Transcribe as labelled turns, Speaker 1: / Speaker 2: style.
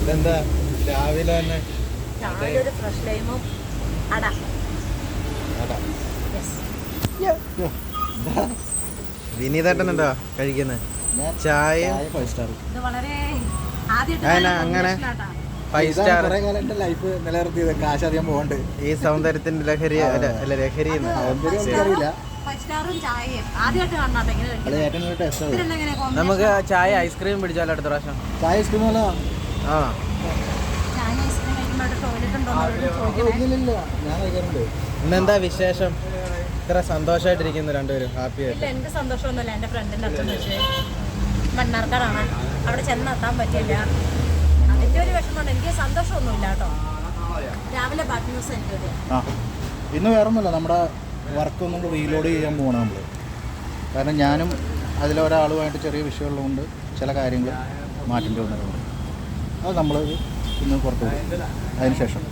Speaker 1: ഇതെന്താ? രാവിലെ തന്നെ
Speaker 2: രാവിലെ ഫ്രഷ് ലൈമും അട.
Speaker 1: വിനീതേട്ടൻ എന്താ കഴിക്കുന്നത് ചായ?
Speaker 3: ഫൈവ് സ്റ്റാർ
Speaker 2: ഇത് വളരെ ആദ്യമായിട്ട്
Speaker 1: അങ്ങനെ- ഫൈവ് സ്റ്റാർ
Speaker 3: ലൈഫ് നിലനിർത്തിയത്. കാശ് അധികം പോകണ്ട്
Speaker 1: ഈ സൗന്ദര്യത്തിന്റെ ലഹരി അല്ല ലഹരി
Speaker 2: അറിയില്ല
Speaker 1: നമുക്ക് ചായ ഐസ്ക്രീം പിടിച്ചാലോ അടുത്ത പ്രാവശ്യം?
Speaker 3: ചായ ഐസ്ക്രീം അല്ല
Speaker 1: ആ. ഇന്നെന്താ വിശേഷം? ഇത്ര സന്തോഷമായിട്ടിരിക്കുന്നു രണ്ടുപേരും. ഹാപ്പി ആയിട്ട്.
Speaker 2: എന്റെ സന്തോഷമൊന്നുമില്ല. എന്റെ ഫ്രണ്ടിന്റെ അച്ഛൻ വെച്ച് മണ്ണാർക്കാടാണ്. അവിടെ ചെന്നെത്താൻ പറ്റില്ല അതിന്റെ ഒരു വിഷമമുണ്ട്. എനിക്ക് സന്തോഷമൊന്നുമില്ല കേട്ടോ. രാവിലെ ബാക്കി ന്യൂസ് എനിക്ക്
Speaker 3: ആ. ഇന്ന് വേറെ ഒന്നുമില്ല നമ്മുടെ വർക്ക് ഒന്നും റീലോഡ് ചെയ്യാൻ പോകണം നമ്മൾ കാരണം ഞാനും അതിലൊരാളുമായിട്ട് ചെറിയ വിഷയമുള്ളതുകൊണ്ട് ചില കാര്യങ്ങൾ മാറ്റേണ്ടി വന്നിട്ടുണ്ട് അത് നമ്മൾ ഇന്ന് പുറത്തു അതിന് ശേഷം.